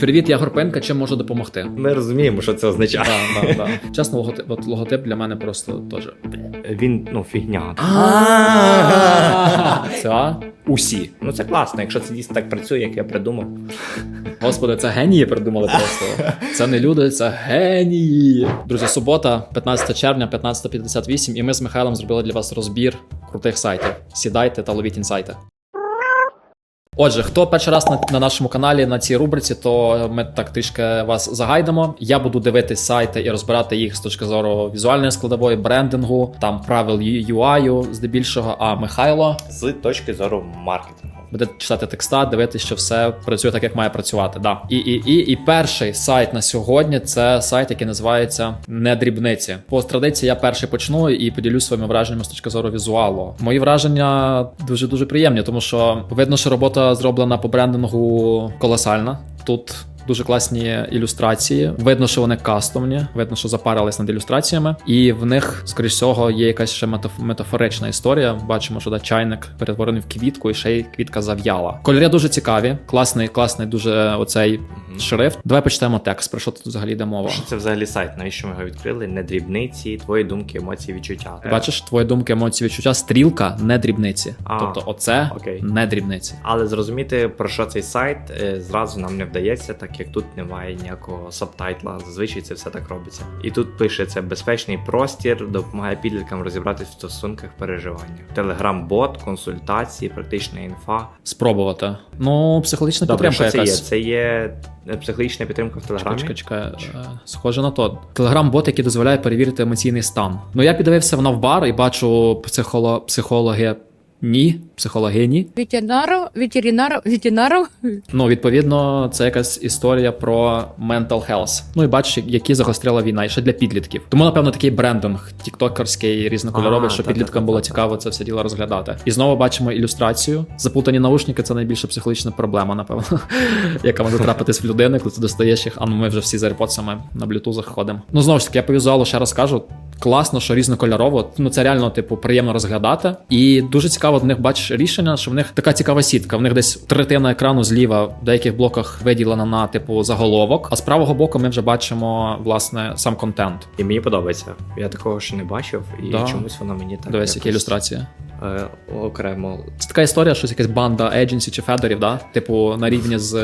Привіт, я Горпенка. Чим можу допомогти? Ми розуміємо, що це означає. Да, да, да. Чесно, логотип, от логотип для мене просто теж. Він ну фігня. Це усі. Ну це класно, якщо це дійсно так працює, як я придумав. Господи, це генії придумали просто. Це не люди, це генії. Друзі, субота, 15 червня, 15.58, і ми з Михайлом зробили для вас розбір крутих сайтів. Сідайте та ловіть інсайти. Отже, хто перший раз на, на нашому каналі на цій рубриці, то ми так трішки вас загайдемо. Я буду дивитись сайти і розбирати їх з точки зору візуальної складової, брендингу, там правил UI, здебільшого. А Михайло З точки зору маркетингу. Буде читати текста, дивитися, що все працює так, як має працювати. Да. І, і, і, і перший сайт на сьогодні це сайт, який називається Не дрібниці. По традиції я перший почну і поділюсь своїми враженнями з точки зору візуалу. Мої враження дуже дуже приємні, тому що видно, що робота зроблена по брендингу колосальна. Тут Дуже класні ілюстрації. Видно, що вони кастомні, видно, що запарились над ілюстраціями, і в них, скоріш всього, є якась ще метаф- метафорична історія. Бачимо, що да, чайник перетворений в квітку, і ще й квітка зав'яла. Кольори дуже цікаві, класний, класний дуже оцей шрифт. Давай почитаємо текст. Про що тут взагалі йде мова? Що це взагалі сайт? Навіщо ми його відкрили? Не дрібниці, твої думки, емоції, відчуття. Ти Бачиш, твої думки, емоції, відчуття, стрілка не дрібниці. А, тобто, оце окей. не дрібниці. Але зрозуміти про що цей сайт е, зразу нам не вдається, так як тут немає ніякого сабтайтла. Зазвичай це все так робиться. І тут пишеться безпечний простір, допомагає підліткам розібратись в стосунках переживання. Телеграм-бот, консультації, практична інфа. Спробувати. Ну, психологічна Добре, підтримка що це є? Це є е, психологічна підтримка в телеграмі. Чекай, чекай, чекай. Схоже на то. Телеграм-бот, який дозволяє перевірити емоційний стан. Ну я піддивився воно в бар і бачу психоло... психологи. Ні, психологині. ветеринаров, ветеринаров, ветеринаров. Ну, відповідно, це якась історія про mental health. Ну і бачиш, які загострила війна, і ще для підлітків. Тому, напевно, такий брендинг тіктокерський, різнокольоровий, А, що та-та-та-та-та. підліткам було цікаво це все діло розглядати. І знову бачимо ілюстрацію. Заплутані наушники це найбільша психологічна проблема, напевно, яка може трапитись в людини, коли ти достаєш їх. А ну ми вже всі з AirPods на блютузах ходимо. Ну знову ж таки, я по візуалу ще раз кажу. Класно, що різнокольорово. Ну це реально, типу, приємно розглядати. І дуже цікаво в них бачиш рішення, що в них така цікава сітка. В них десь третина екрану зліва в деяких блоках виділена на типу заголовок. А з правого боку ми вже бачимо власне сам контент. І мені подобається. Я такого ще не бачив, і Да. чомусь воно мені так. Дивись, які якось, ілюстрації. Е, окремо Це така історія, що якась банда Едженсі чи Федорів, да? Типу на рівні з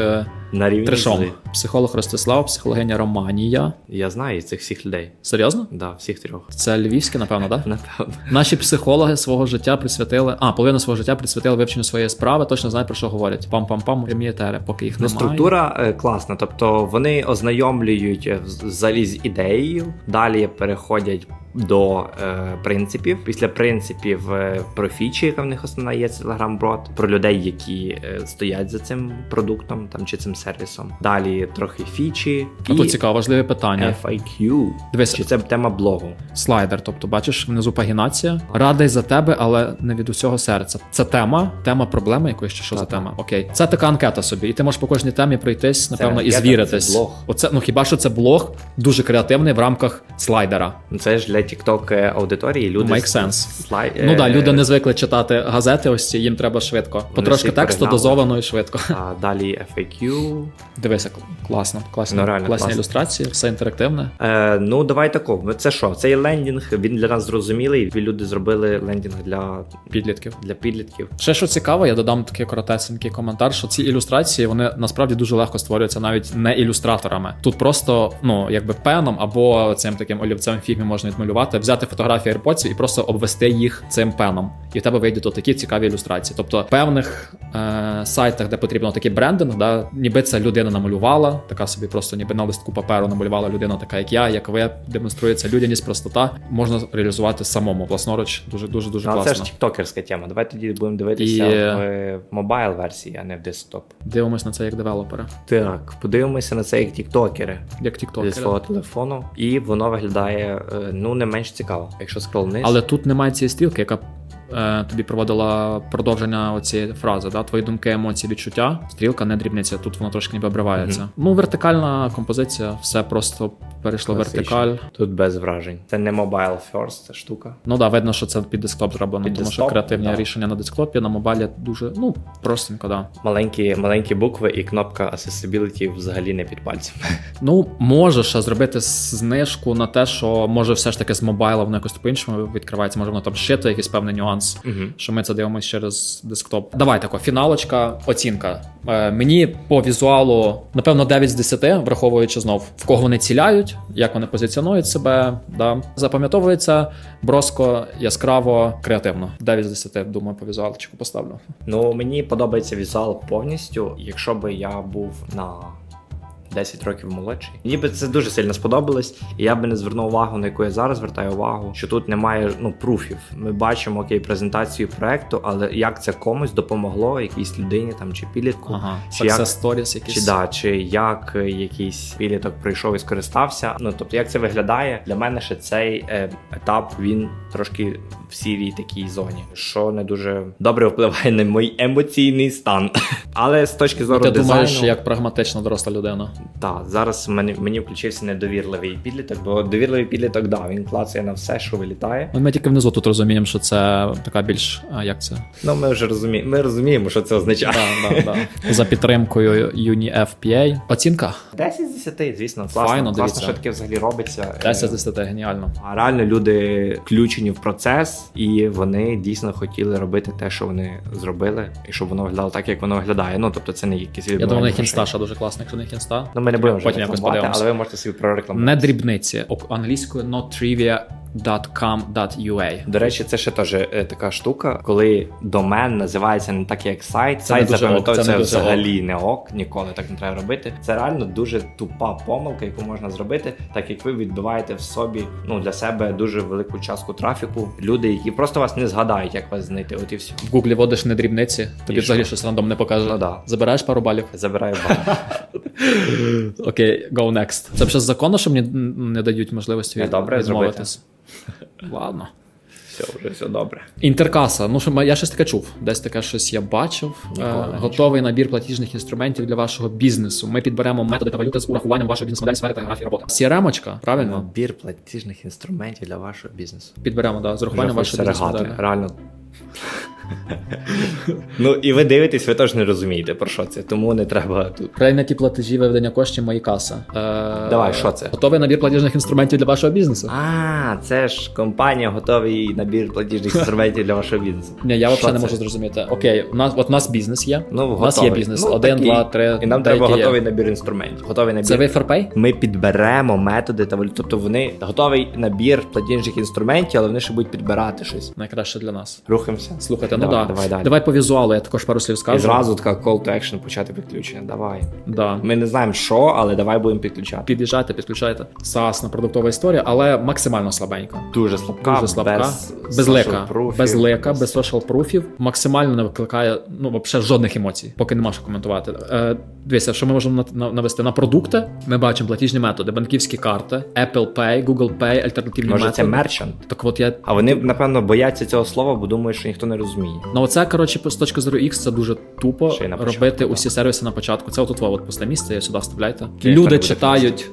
на рівні. трешом. з- Психолог Ростислав, психологиня Романія. Я знаю цих всіх людей. Серйозно? Да, всіх трьох. Це львівське, напевно, так? Да? Напевно. Наші психологи свого життя присвятили, а половину свого життя присвятили вивченню своєї справи, точно знають про що говорять. Пам-пам-пам, прямі етери, поки їх Ну, немає. структура е, класна, тобто вони ознайомлюють е, з- взагалі з ідеєю, далі переходять до е, принципів. Після принципів е, про фічі, яка в них основна є телеграм-бот, про людей, які е, стоять за цим продуктом там чи цим сервісом. Далі трохи фічі А тут цікаво, важливе питання. FAQ. Дивись, Чи це тема блогу? слайдер, тобто бачиш внизу пагінація. Радий за тебе, але не від усього серця. Це тема, тема проблеми якоїсь чи що за Так, так. тема? Окей, це така анкета собі, і ти можеш по кожній темі пройтись, напевно, і анкета, звіритись. це блог. Оце ну хіба що це блог дуже креативний в рамках слайдера. Ну, Це ж для TikTok аудиторії. Люди Make sense. слай... Ну да, е, люди не звикли читати газети, ось ці їм треба швидко. Потрошки тексту дозовано і швидко. А далі FAQ. Дивися, кл- класно, класні, Ну, реально класні класно. ілюстрації, все інтерактивне. Е, ну, давай тако. Це що? Цей лендінг, він для нас зрозумілий. Люди зробили лендінг для, Підлітків. для підлітків. Ще що цікаво, я додам такий коротесенький коментар, що ці ілюстрації вони насправді дуже легко створюються навіть не ілюстраторами. Тут просто ну якби пеном або цим таким олівцем фігмі можна відмалювати, взяти фотографії AirPods і просто обвести їх цим пеном. І в тебе вийдуть такі цікаві ілюстрації. Тобто, в певних е- сайтах, де потрібно такий брендинг, да, ніби це людина намалювала, така собі просто ніби на листку паперу намалювала людина, така як я, як ви, демонструється людяність, простота, можна реалізувати самому власноруч. Дуже дуже дуже Ну, класно. це ж тіктокерська тема. Давай тоді будемо дивитися І- в мобайл версії, а не в десктоп. Дивимось на це як девелопери, Так, подивимося на це як тіктокери як зі TikTok. свого телефону, і воно виглядає е, ну не менш цікаво. Якщо скрол вниз. Але тут немає цієї стрілки, яка е, тобі проводила продовження оцієї фрази. Да? Твої думки, емоції, відчуття. Стрілка не дрібниця, тут воно трошки ніби обривається. Ну, вертикальна композиція, все просто перейшло Класично. вертикаль. Тут без вражень. Це не mobile first ця штука. Ну да, видно, що це під десктоп зроблено, Під тому що креативні да. рішення на десктопі, на мобайлі дуже ну простенько, да. Маленькі, маленькі букви і кнопка Accessibility взагалі не під пальцем. Ну, може ще зробити знижку на те, що може все ж таки з мобайла воно якось по-іншому відкривається, може воно там шито якийсь певний нюанс. Угу. Що ми це дивимося через десктоп. Давай тако, фіналочка, оцінка. Е, мені по візуалу, напевно, 9 з 10, враховуючи знов, в кого вони ціляють, як вони позиціонують себе. Да. Запам'ятовується броско, яскраво, креативно. 9 з 10, думаю, по візуалчику поставлю. Ну, мені подобається візуал повністю. Якщо би я був на 10 років молодший, мені би це дуже сильно сподобалось, і я би не звернув увагу, на яку я зараз звертаю увагу, що тут немає ну пруфів. Ми бачимо окей презентацію проекту, але як це комусь допомогло, якійсь людині там чи підлітку, Ага, чи як Stories якісь. Чи да, чи як якийсь підліток прийшов і скористався. Ну тобто, як це виглядає для мене ще цей е, етап він трошки в сірій такій зоні, що не дуже добре впливає на мій емоційний стан. Але з точки зору Ти дизайну, думаєш, як прагматична доросла людина. Так, зараз мені, мені включився недовірливий підліток, бо довірливий підліток, да, він клацає на все, що вилітає. Ну, Ми тільки внизу тут розуміємо, що це така більш. А як це? Ну ми вже розуміємо. Ми розуміємо, що це означає. Да, да, да. За підтримкою UniFPA. Оцінка 10 з 10, звісно, класно, Файно, класно, що таке взагалі робиться. 10 Е, з 10, геніально. А реально люди включені в процес, і вони дійсно хотіли робити те, що вони зробили, і щоб воно виглядало так, як воно виглядає. Ну тобто це не якісь Я думаю, у них інста ще дуже класна, якщо у них інста. Ну ми не будемо вже Потім якось рекламувати, подивимося. але ви можете собі прорекламувати. Не дрібниці, ок- англійською nottrivia.com.ua. До речі, це ще теж е, така штука, коли домен називається не так, як сайт. Це сайт запам'ятовується взагалі не ок, ніколи так не треба робити. Це реально дуже тупа помилка, яку можна зробити, так як ви відбиваєте в собі ну для себе дуже велику частку трафіку. Люди, які просто вас не згадають, як вас знайти. От і все. В Гуглі вводиш не дрібниці, тобі І взагалі що? щось рандом не покаже. Ну да. Забираєш пару балів. Забираю бал. Окей, go next. Це вже законно, що мені не дають можливості від- добре відмовитись. Ладно. Все, вже все добре. Інтеркаса. Ну, що я щось таке чув. Десь таке щось я бачив. Е, готовий набір платіжних інструментів для вашого бізнесу. Ми підберемо методи та валюти з урахуванням вашої бізнес-моделі сфери та графії роботи. CRM-очка, правильно? Набір платіжних інструментів для вашого бізнесу. Підберемо, да, з урахуванням вашого бізнесу. реально. Ну і ви дивитесь, ви теж не розумієте про що це, тому не треба тут. Прийняті платежі виведення коштів мої каса. Е, Давай, що це? Готовий набір платіжних інструментів для вашого бізнесу. А, це ж компанія готовий набір платіжних інструментів для вашого бізнесу. Ні, я взагалі не можу зрозуміти. Окей, у нас от у нас бізнес є. Ну, у нас є бізнес. Ну, Один, такий. два, три. І нам треба є. готовий набір інструментів. Готовий набір. Це ви FRPay? Ми підберемо методи та. Тобто вони готовий набір платіжних інструментів, але вони ще будуть підбирати щось. Найкраще для нас. Рухаємося. Слухайте, ну давай, да. давай далі. Давай по візуалу, я також пару слів скажу. І зразу така call to action почати підключення. Давай. Да. Ми не знаємо що, але давай будемо підключати. Під'їжджайте, підключайте. SaaS, продуктова історія, але максимально слабенька. Дуже слабка, Дуже слабка, без, без, лека, social без social пруфів, максимально не викликає ну взагалі жодних емоцій, поки нема що коментувати. Е, дивіться, що ми можемо на- на- навести на продукти. Ми бачимо платіжні методи, банківські карти, Apple Pay, Google Pay, альтернативні Може, методи. це мерчант? Так от я А вони, напевно, бояться цього слова, бо думають, що ніхто не розуміє. Ну, оце, коротше, з точки зору X, це дуже тупо початку, робити так. усі сервіси на початку. Це отут от пусте місце, я сюди вставляйте. Люди читають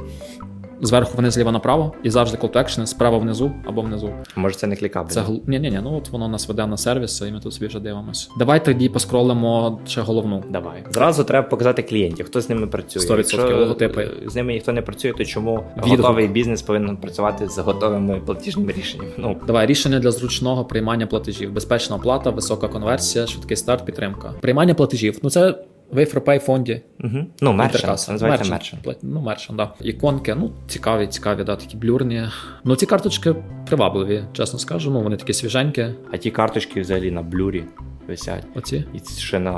зверху вниз, зліва направо, і завжди call to action справа внизу або внизу. Може, це не клікабельно. Це гл... ні, ні, ні, ну от воно нас веде на сервіси, і ми тут собі вже дивимося. Давай тоді поскролимо ще головну. Давай. Зразу треба показати клієнтів, хто з ними працює. 100% Якщо логотипи. з ними ніхто не працює, то чому Відгук. готовий бізнес повинен працювати з готовими платіжними рішеннями? Ну, Давай рішення для зручного приймання платежів, безпечна оплата, висока конверсія, швидкий старт, підтримка. Приймання платежів. Ну це ви в FreePay фонді. угу. ну мерчант, це називається Мерчант. Ну, мерчант, да. Іконки, ну, цікаві, цікаві, да, такі блюрні. Ну, ці карточки привабливі, чесно скажу. Ну, вони такі свіженькі. А ті карточки взагалі на блюрі висять. Оці. І ще на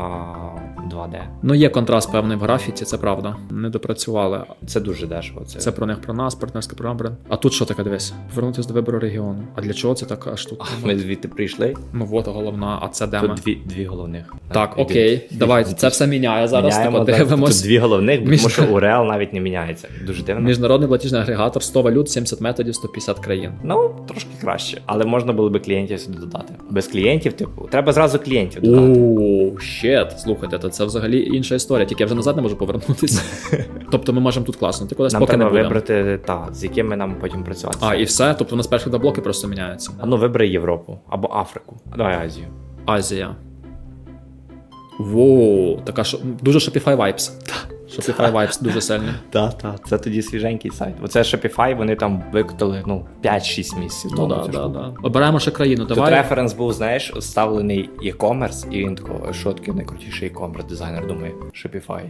2D. Ну, є контраст певний в графіці, це правда. Не допрацювали. Це дуже дешево. Це, Це про них про нас, партнерська програма. А тут що таке дивись? Повернутися до вибору регіону. А для чого це така штука? А, Ми звідти прийшли. Ну, от головна, а це де ми? Тут дві, дві головних. Так, окей, давайте. Це все мій міняє зараз. Міняємо, так. Тут дві головних, тому що у Real навіть не міняється. Дуже дивно. Міжнародний платіжний агрегатор 100 валют, 70 методів, 150 країн. Ну, трошки краще. Але можна було би клієнтів сюди додати. Без клієнтів, типу, треба зразу клієнтів додати. Оу, щет. Слухайте, то це взагалі інша історія, тільки я вже назад не можу повернутися. тобто ми можемо тут класно. Ти кудись Нам поки не треба будемо. вибрати, та, з якими нам потім працювати. А, і все. Тобто у нас перші два блоки просто міняються. А ну вибери Європу або Африку. Давай Азію. Азія. Воу, така шо... дуже Shopify vibes. Shopify vibes дуже сильно. Так, так. Це тоді свіженький сайт. Оце Shopify, вони там викотали ну, 5-6 місяців. Ну да, да, да. Обираємо ще країну. Тут референс був, знаєш, ставлений e-commerce, і він тако, що таке найкрутіший e-commerce дизайнер, думає, Shopify.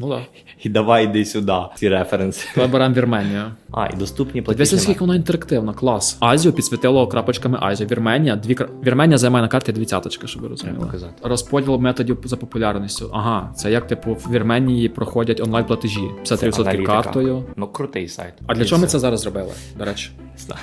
Ну да. І давай йди сюди, ці референси. Давай беремо Вірменію. А, і доступні Дивіться, скільки вона інтерактивна, клас. Азію підсвітило крапочками Азію. Вірменія, дві кра- Вірменія займає на карті двадцяточка, щоб ви розуміли. показати. Розподіл методів за популярністю. Ага, це як типу в Вірменії проходять онлайн платежі. 53% аналітика. картою. Ну, крутий сайт. А для чого ми це зараз зробили? До речі,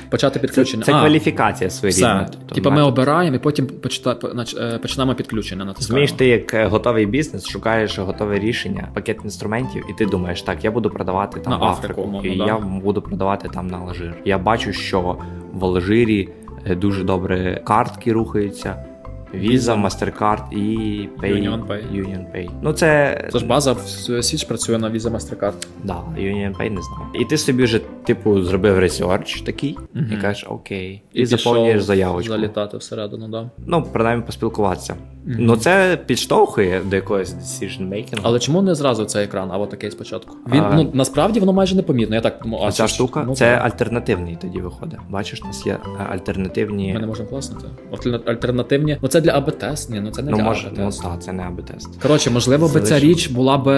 почати Це, підключення. це А, кваліфікація своєрідна. Все. Тобто, Типа ми обираємо і потім почита... поч- е, починаємо підключення. натискаємо. Розумієш, ти як е, готовий бізнес, шукаєш готове рішення, пакет інструментів, і ти думаєш, так, я буду продавати там На в Африку, Африку, і да. я буду продавати там на Алжир. Я бачу, що в Алжирі е, дуже добре картки рухаються. Visa, MasterCard і Pay, Union Pay. Union Pay. Ну це, Це ж база в Січ працює на Visa MasterCard. да, Union Pay не знаю. І ти собі вже, типу, зробив ресерч такий, Мгм. і кажеш, окей, і, пішов заповнюєш заявочку. Залітати всередину, да. Ну, принаймні поспілкуватися. Мгм. Ну це підштовхує до якогось decision making. Але чому не зразу цей екран, а от такий спочатку? Він А- ну насправді воно майже непомітно. Я так думаю, а Ця ж- штука ну, це так. альтернативний тоді виходить. Бачиш, у нас є е, альтернативні. Ми не можемо класнути. Альтерна- Альтернативні. Ну це для АБ тест. Ні, ну це не ну, для може, АБ ну так, це не аби тест. Коротше, можливо, би ця річ була би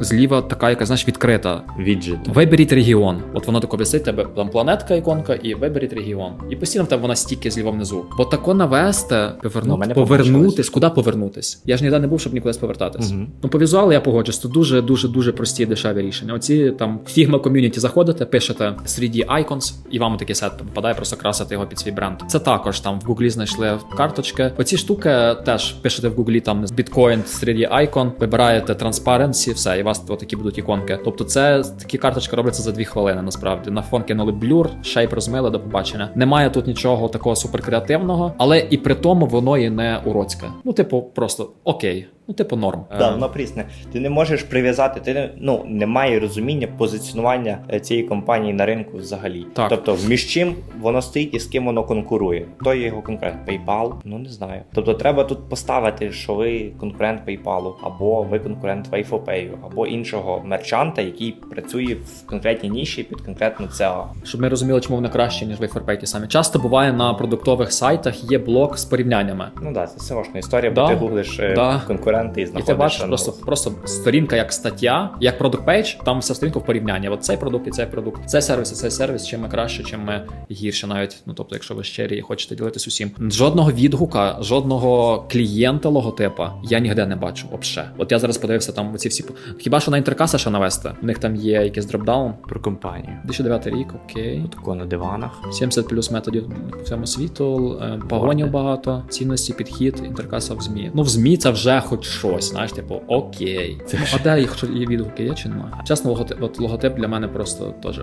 зліва така, яка знаєш, відкрита. Віджит. Виберіть регіон. От воно тако висить, тебе там планетка іконка, і виберіть регіон. І постійно в тебе вона стільки зліва внизу. Бо тако навести, Ну, повернути, мене повернутись, куди повернутись? Я ж ніде не був, щоб нікудись повертатись. Мгм. Ну, по візуалу я погоджусь, це дуже дуже дуже прості і дешеві рішення. Оці там Figma ком'юніті заходите, пишете 3D Icons, і вам такий сет попадає, просто красити його під свій бренд. Це також там в Гуглі знайшли карточки. Оці штуки теж пишете в Гуглі там біткоін 3D Icon, вибираєте Transparency, все, і у вас такі будуть іконки. Тобто, це такі карточки робляться за дві хвилини. Насправді на фон кинули блюр, шейп розмили до побачення. Немає тут нічого такого суперкреативного, але і при тому воно і не уроцьке. Ну, типу, просто окей. Ну, типу, норм. Да, Е, воно прісне. Ти не можеш прив'язати, ти не, ну, немає розуміння позиціонування е, цієї компанії на ринку взагалі. Так. Тобто, між чим воно стоїть і з ким воно конкурує. Хто є його конкурент? PayPal? Ну не знаю. Тобто треба тут поставити, що ви конкурент PayPal, або ви конкурент Wayfopay, або іншого мерчанта, який працює в конкретній ніші під конкретну ЦА. щоб ми розуміли, чому вони краще, ніж Wayfair ті самі. Часто буває на продуктових сайтах є блок з порівняннями. Ну да, це сложна історія, бо Да. ти гуглиш е, Да. конкуренти і І знаходиш. ти бачиш просто, просто сторінка як стаття, як продукт пейдж, там вся сторінка в порівнянні. От цей продукт і цей продукт, цей сервіс і цей сервіс, чим ми краще, чим ми гірше, навіть ну тобто, якщо ви щирі і хочете ділитись усім. Жодного відгука, жодного клієнта логотипа я ніде не бачу. Вообще. От я зараз подивився там оці всі. Хіба що на інтеркаса ще навести? У них там є якийсь дропдаун. про компанію. 2009 рік, окей. Тако на диванах. 70 плюс методів по всьому світу, е, погонів багато, цінності, підхід, інтеркаса в ЗМІ. Ну, в ЗМІ це вже хоч щось, знаєш, типу, окей. Ну, а де їх є відгуки, є чи немає? Чесно, логотип, от логотип для мене просто теж.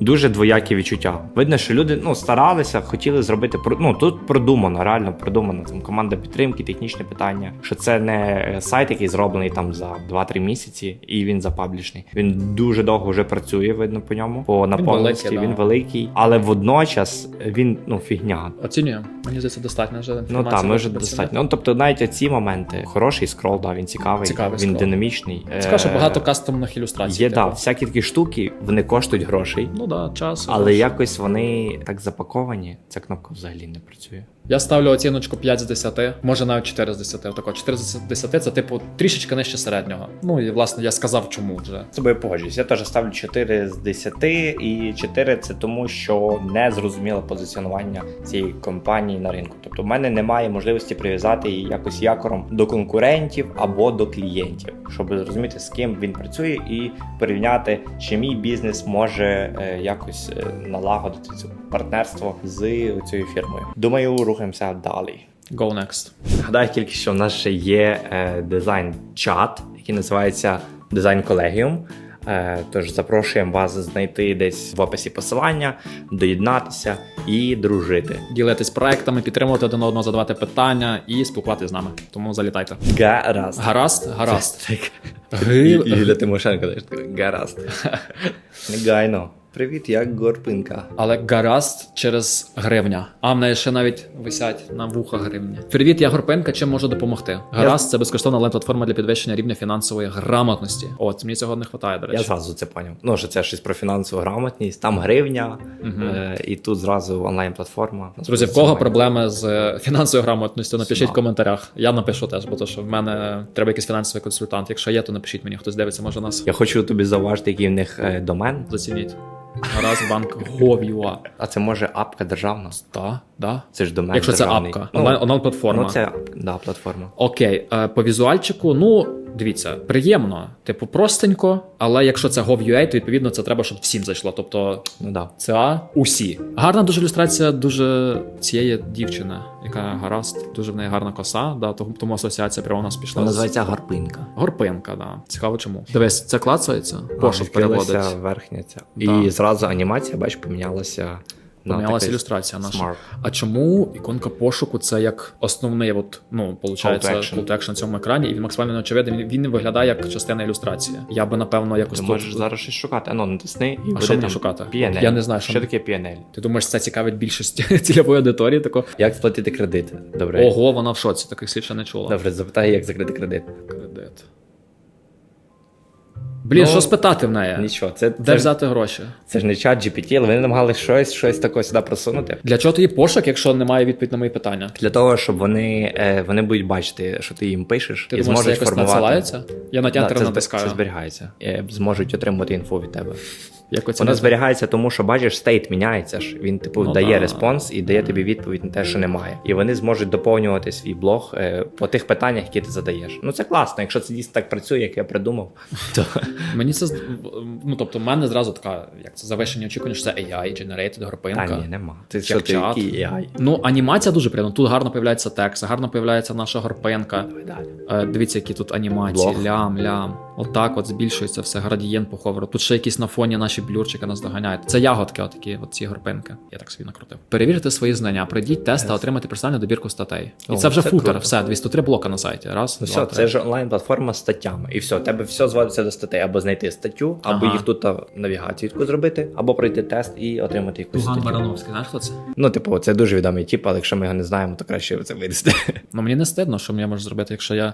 дуже двоякі відчуття. Видно, що люди ну старалися, хотіли зробити ну тут продумано, реально продумано. Там команда підтримки, технічні питання. Що це не сайт, який зроблений там за 2-3 місяці, і він запаблішний. Він дуже довго вже працює. Видно по ньому. По наповненості великий, він да. великий, але водночас він ну фігня. Оцінюю. Мені здається, достатньо вже Ну так, ми вже достатньо. Ну тобто, навіть оці моменти, хороший скрол, да, він цікавий, Цікавий він скрол. динамічний. Цікаво, що Е, багато кастомних ілюстрацій. Є типу. да, всякі такі штуки, вони коштують грошей. Ну да, час. Але гроші. якось вони так запаковані, ця кнопка взагалі не працює. Я ставлю оціночку 5 з 10, може навіть 4 з 10. Отако 4 з 10 це типу трішечки нижче середнього. Ну і власне я сказав, чому вже. З тобою погоджуюсь. Я теж ставлю 4 з 10, і 4 це тому, що не зрозуміло позиціонування цієї компанії на ринку. Тобто, в мене немає можливості прив'язати її якось якором до конкурентів або до клієнтів, щоб зрозуміти, з ким він працює, і порівняти, чи мій бізнес може е, якось е, налагодити це партнерство з цією фірмою. Думаю, рухаємося далі. Go next. Гадаю тільки, що в нас ще є е, дизайн чат, який називається Дизайн Колегіум. Е, Тож запрошуємо вас знайти десь в описі посилання, доєднатися і дружити. Ділитись проектами, підтримувати один одного, задавати питання і спілкуватися з нами. Тому залітайте. Гаразд. Гаразд, гаразд. Так. Гил- Юля Тимошенко теж така, гаразд. Негайно. Привіт, я Горпинка. Але гаразд через гривня. А в неї ще навіть висять на вуха гривні. Привіт, я Горпенка. Чим можу допомогти? Гаразд, це безкоштовна онлайн-платформа для підвищення рівня фінансової грамотності. От мені цього не вистачає, до речі, Я зразу це поняв. Ну, що це щось про фінансову грамотність, там гривня, е, і тут зразу онлайн-платформа. Друзі, в кого проблеми з е, фінансовою грамотністю, напишіть в коментарях. Я напишу теж, бо то, що в мене треба якийсь фінансовий консультант. Якщо є, то напишіть мені, хтось дивиться, може нас Я хочу тобі зауважити, який в них е, домен. зацініть. Гаразд, банк Гов'юа. А це може апка державна? Так, да. Це ж домен. Якщо це державний. апка, Ну, онлайн, онлайн-платформа. Ну, це да, платформа. Окей, е, по візуальчику, ну дивіться, приємно, типу, простенько, але якщо це Gov.ua, то відповідно це треба, щоб всім зайшло. Тобто Ну да. це усі. Гарна дуже ілюстрація дуже цієї дівчини, яка гаразд, дуже в неї гарна коса. Да, тому, асоціація прямо у нас пішла. Вона називається Гарпинка. Горпинка, да. Цікаво чому. Дивись, це клацається, пошук переводить. верхня ця. Да. І зразу анімація, бач, помінялася. На Помінялася ілюстрація наша. smart. А чому іконка пошуку це як основний, от, ну, получається, Call to action. на цьому екрані, і він максимально неочевидний. Він, він не виглядає як частина ілюстрації. Я би, напевно, якось Ти тут- можеш зараз щось шукати. А ну, натисни і А що мені там шукати? PNL. Я не знаю, що що таке PNL. Ти думаєш, це цікавить більшість цільової аудиторії? Тако Як сплатити кредит? Добре. ого, вона в шоці, таких слів ще не чула. Добре, запитай, як закрити кредит. Блін, Ну, що спитати в неї? Нічого, це, Де це, взяти гроші? це ж не чат GPT, але вони намагалися щось, щось таке сюди просунути. Для чого тоді пошук, якщо немає відповідь на мої питання? Для того, щоб вони, е, вони будуть бачити, що ти їм пишеш, Ти і думаєш, це зможуть якось формувати. надсилається? Я на Да, тянтер це, натискаю. це зберігається. Е, Зможуть отримати інфу від тебе. Як оце Вона зберігається, тому що бачиш, стейт міняється ж. Він типу Ну дає да. респонс і дає тобі відповідь на те, що немає. І вони зможуть доповнювати свій блог е, по тих питаннях, які ти задаєш. Ну це класно. Якщо це дійсно так працює, як я придумав, то Мені це ну тобто, в мене зразу така, як це завищені очікування, що це AI, generated горпинка. та ні, нема. Ти що ти який AI? Ну, анімація дуже приємна. Тут гарно появляється текст, гарно появляється наша горпинка. Е, Дивіться, які тут анімації, Блог. лям, лям. Отак от збільшується все, градієнт по ховеру. Тут ще якісь на фоні наші блюрчики нас доганяють. Це ягодки, отакі, от ці горпинки. Я так собі накрутив. Перевірте свої знання, пройдіть тест та отримайте персональну добірку статей. І О, це вже це футер, круто. все, 203 блока на сайті. Раз, Ну два, все, три. це ж онлайн-платформа з статтями. І все, тебе все зводиться до статей. Або знайти статтю, або Ага. їх тут навігацію зробити, або пройти тест і отримати якусь Туган. Барановський, знаєш хто це? Ну, типу, це дуже відомий тип, але якщо ми його не знаємо, то краще це вирісти. Ну мені не стидно, що я можу зробити, якщо я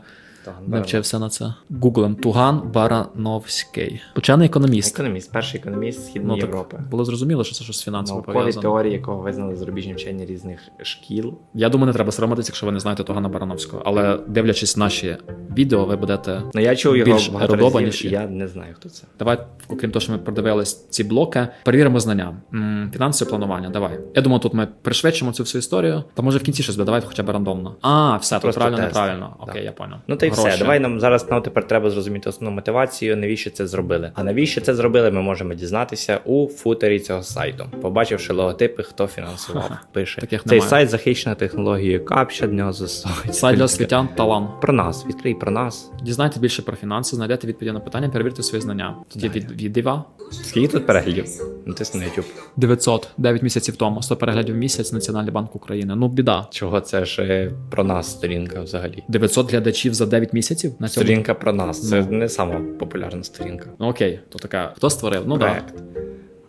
не вчився на це. Гуглем Туган Барановський. Учений економіст. Економіст, перший економіст Східної Ну, Європи. було зрозуміло, що це щось з фінансово Наукові пов'язано. теорії, якого визнали зарубіжні вчені різних шкіл. Я думаю, не треба соромитися, якщо ви не знаєте Тугана Барановського. Але дивлячись наші відео, ви будете. Ну я чув його Більш багато разів, і я не знаю, хто це. Давай, окрім того, що ми продивились ці блоки, перевіримо знання. М, Фінансове планування. Давай. Я думаю, тут ми пришвидшимо цю всю історію. Та може в кінці щось буде, давайте хоча б рандомно. А, все, тут Просто правильно, тест. неправильно. Да. Окей, я понял. Ну та й Гроші. все. Давай нам зараз нам тепер треба зрозуміти основну мотивацію, навіщо це зробили. А навіщо це зробили, ми можемо дізнатися у футері цього сайту, побачивши логотипи, хто фінансував, пише. таких Цей немає. сайт захищено технологією CAPTCHA, для нього застосовується. Сайт для освітян талан. Про нас, відкрий про нас. Дізнайте більше про фінанси, знайдете відповіді на питання, перевірте свої знання. Тоді від, від дива. Скільки тут переглядів? Натисни на YouTube. 900, 9 місяців тому, 100 переглядів в місяць Національний банк України. Ну, біда. Чого це ж е, про нас сторінка взагалі? 900 глядачів за 9 місяців на цьому. Сторінка про нас. Це Ну. Не сама популярна сторінка. Ну окей, то така. Хто створив? Ну так.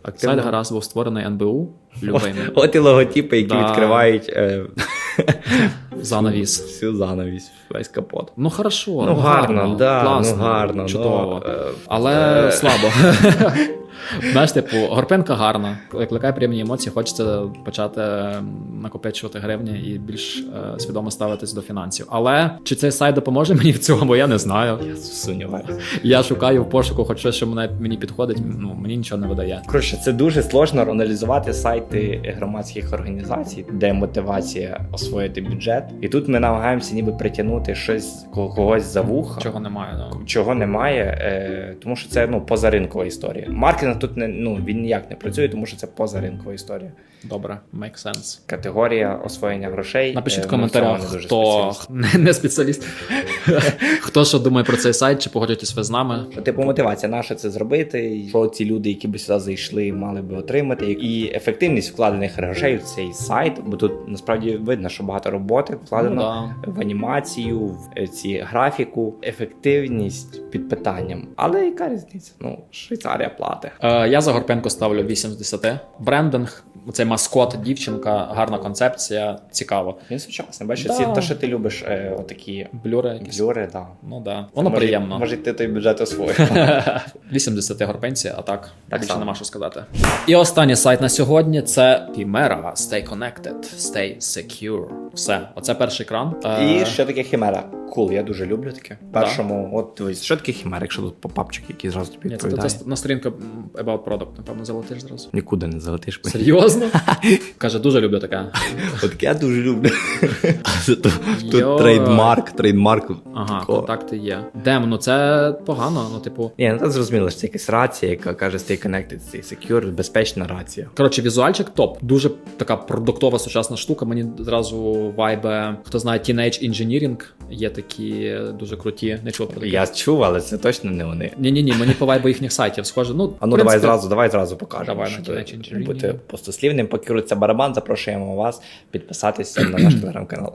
Активно. Сайт гаразд був створений НБУ. От, От і логотипи, які Да. відкривають е, Занавіс. всю занавість, весь капот. Ну хорошо. Ну, гарно, да, класно, ну гарно. чудово. Ну, е, Але е, слабо. Знаєш, типу, горпенка гарна, викликає приємні емоції, хочеться почати ем, накопичувати гривні і більш е, свідомо ставитись до фінансів. Але чи цей сайт допоможе мені в цьому, я не знаю. Я сумніваюся. Я шукаю в пошуку, хоч щось, що мене мені підходить, ну мені нічого не видає. Коротше, це дуже сложно аналізувати сайти громадських організацій, де мотивація освоїти бюджет. І тут ми намагаємося ніби притягнути щось когось за вуха. Чого немає, да. Чого немає, е, тому що це ну позаринкова історія. Маркетинг тут не ну він ніяк не працює, тому що це позаринкова історія. Добре, make sense. Категорія освоєння грошей. Напишіть е, в ну, в коментарях, не хто не, не спеціаліст. хто що думає про цей сайт, чи погоджуєтесь ви з нами. Типу, мотивація наша це зробити, що ці люди, які би сюди зайшли, мали би отримати, і ефективність вкладених грошей в цей сайт, бо тут насправді видно, що багато роботи вкладено Ну, в анімацію, в е, ці графіку, ефективність під питанням. Але яка різниця? Ну, Швейцарія платить. Е, я за Горпенко ставлю 8 з 10. Брендинг, цей маскот, дівчинка, гарна концепція, цікаво. Він сучасний. Бачиш, Да. ці те, що ти любиш, е, отакі Блюри якісь. блюри, да. Ну да. Воно Може- приємно. Може, ти той бюджет освоїв. 8 з 10 горпенці, а так, Так більше само. нема що сказати. І останній сайт на сьогодні це Chimera. Stay connected, stay secure. Все, оце перший екран. Е, І що таке хімера? Кул, я дуже люблю таке. Першому, от дивись, що таке хімера, якщо тут попапчик, який зразу тобі Ні, це, відповідає? це на сторінка About Product, напевно, залетиш зразу. Нікуди не залетиш. Серйозно? Каже, дуже люблю таке. От я дуже люблю. Тут трейдмарк, трейдмарк. Ага, контакти є. Дем, ну це погано. Ну, типу. Ні, ну так зрозуміло, що це якась рація, яка каже stay connected, stay secure, безпечна рація. Коротше, візуальчик топ. Дуже така продуктова сучасна штука. Мені зразу вайбе. Хто знає, Teenage Engineering є такі дуже круті. Не чув про таке. Я чув, але це точно не вони. Ні, ні, ні, мені по вайбу їхніх сайтів схоже. Ну, А ну в давай зразу, давай зразу покажемо. Давай, на Teenage Engineering. бути пустослівним. Поки крутиться барабан, запрошуємо вас підписатися на наш телеграм-канал.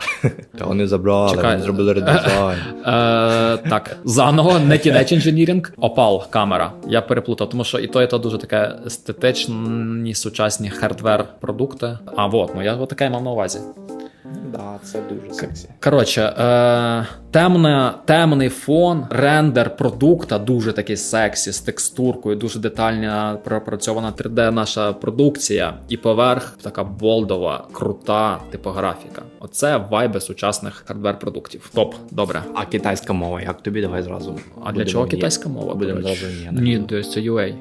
Та вони забрали, Чекай. вони зробили редизайн. Е, так, заново, не кінець Engineering, опал, камера. Я переплутав, тому що і то, і то дуже таке естетичні сучасні хардвер продукти. А от, ну я така таке мав на увазі. Да, це дуже сексі. Коротше, е, темне, темний фон, рендер продукта дуже такий сексі, з текстуркою, дуже детальна пропрацьована 3D наша продукція, і поверх така болдова, крута типографіка. Оце вайби сучасних хардвер продуктів. Топ, добре. А китайська мова, як тобі? Давай зразу. А для чого китайська мова? Будемо зразу ні. Ні, десь це UA.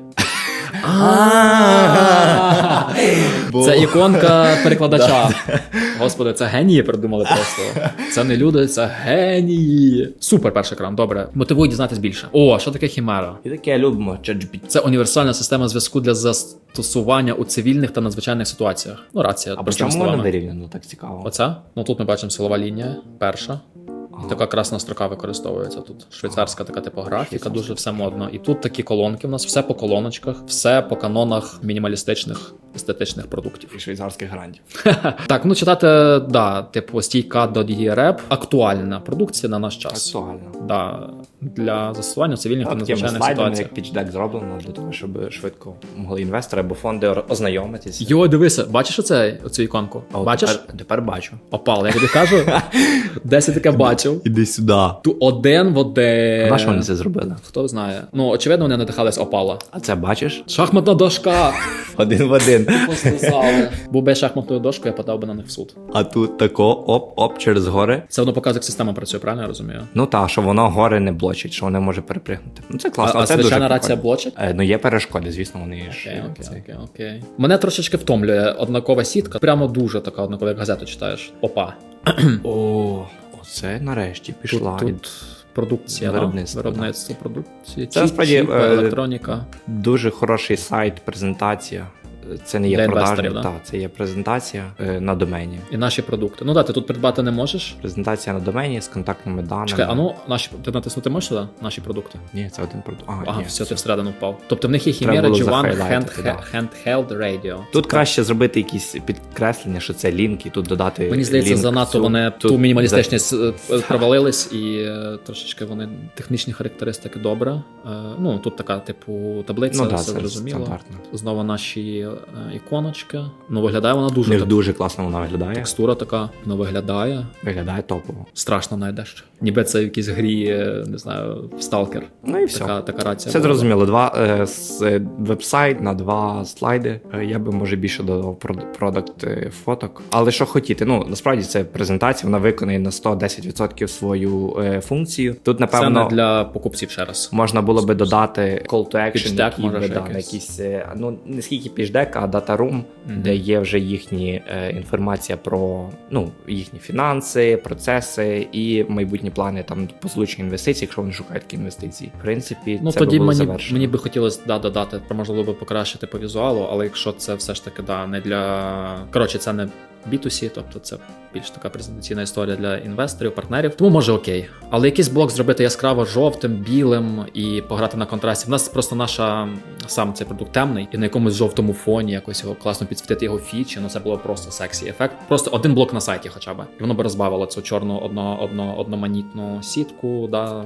Бо- Це іконка перекладача. Господи, це генії придумали просто. Це не люди, це генії. Супер перший екран, добре. Мотивує дізнатись більше. О, що таке хімера? І таке любимо Це універсальна система зв'язку для застосування у цивільних та надзвичайних ситуаціях. Ну, рація. А чому вона вирівняно? Так цікаво. Оце? Ну тут ми бачимо силова лінія, перша. Така красна строка використовується тут. Швейцарська така типографіка, дуже все модно. І тут такі колонки. У нас все по колоночках, все по канонах мінімалістичних естетичних продуктів. І швейцарських грантів. Так, ну читати, да, типу, стійка до DREP, актуальна продукція на наш час. Актуальна. Да, для застосування цивільних та надзвичайних ситуаціях. як пічдек зроблено для того, щоб швидко могли інвестори або фонди ознайомитись. Йо, дивися, бачиш оце, оцю іконку? А от бачиш? Тепер, тепер бачу. Опал, я тобі кажу, десь я таке бачив. Іди сюди. Ту один в один. На що вони це зробили? Хто знає? Ну, очевидно, вони надихались опала. А це бачиш? Шахматна дошка! Один в один. Був би шахматною дошкою, я подав би на них в суд. А тут тако оп-оп через гори. Це воно показує, як система працює, правильно я розумію? Ну так, що воно гори не блочить, що воно може перепригнути. Ну це класно. а, а це звичайна прикольно. рація блочить? Е, Ну є перешкоди, звісно, вони ж. Окей, окей, окей, окей. Мене трошечки втомлює однакова сітка. Прямо дуже така однакова, як газету читаєш. Опа. О, оце нарешті пішла. Тут, тут продукція, Виробництво, да? виробництво продукції. Це чіп, е, електроніка. Дуже хороший сайт, презентація. Це не є Для продажні, да? так, це є презентація е, на домені. І наші продукти. Ну да, ти тут придбати не можеш. Презентація на домені з контактними даними. Чекай, а ну наші ти натиснути можеш сюди? Наші продукти. Ні, це один продукт. А, Ага, ні, все, ти всередину впав. Тобто в них є Chimera було G1 захайлайтити, hand, да. handheld radio. Тут краще зробити якісь підкреслення, що це лінк, і тут додати. Мені здається, лінк занадто цю- вони тут ту мінімалістичність е, е, провалились, і е, трошечки вони технічні характеристики добре. Е, Ну тут така, типу, таблиця, Ну да, все це зрозуміло. стандартно. Знову наші іконочки. Ну, виглядає вона дуже так. дуже класно вона виглядає. Текстура така, ну виглядає. Виглядає топово. Страшно навіть. Ніби це в якійсь грі, е, не знаю, сталкер. Ну і все. Така, така рація. Все зрозуміло. Два е, с- е, веб-сайт на два слайди. Е, Я би може більше додав продакт е, фоток. Але що хотіти? Ну насправді це презентація, вона виконує на 110% свою е, функцію. Тут, Це напевно, не для покупців ще раз. можна було би додати call to action, який би, да, якісь, е, ну не скільки пічдек, Data а mm -hmm. де є вже їхні е, інформація про ну, їхні фінанси, процеси і майбутні плани там по злученню інвестицій, якщо вони шукають такі інвестиції. В принципі, Ну це тоді би було мені, завершено. мені би хотілося да, додати, можливо би покращити по візуалу, але якщо це все ж таки да, не для. Коротше, це не B2C, тобто це більш така презентаційна історія для інвесторів, партнерів. Тому може окей. Але якийсь блок зробити яскраво жовтим, білим і пограти на контрасті. В нас просто наша сам цей продукт темний, і на якомусь жовтому фоні якось його класно підсвітити його фічі. Ну це було просто сексі ефект. Просто один блок на сайті, хоча б. І воно би розбавило цю чорну одно, одно, одноманітну сітку. Да,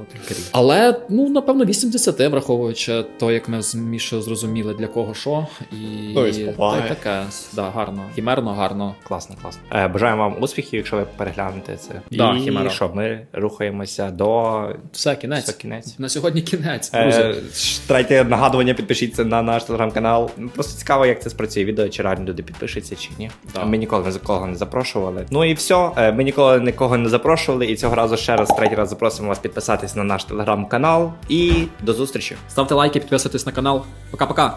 але ну напевно 8 з 10, враховуючи то, як ми з Мішою зрозуміли для кого що. І і та таке да, гарно, хімерно, гарно. Класно, класно. Е, бажаємо вам успіхів, якщо ви переглянете це. Да, і Хімера. що ми рухаємося до Все, кінець. Все, кінець. На сьогодні кінець. Друзі. Е, ш- Третє нагадування, підпишіться на наш телеграм-канал. Просто цікаво, як це спрацює відео, чи реально люди підпишуться, чи ні. Так. Ми ніколи нікого не запрошували. Ну і все. Е, Ми ніколи нікого не запрошували. І цього разу ще раз, третій раз запросимо вас підписатись на наш телеграм-канал. І до зустрічі! Ставте лайки, підписуйтесь на канал. Пока-пока.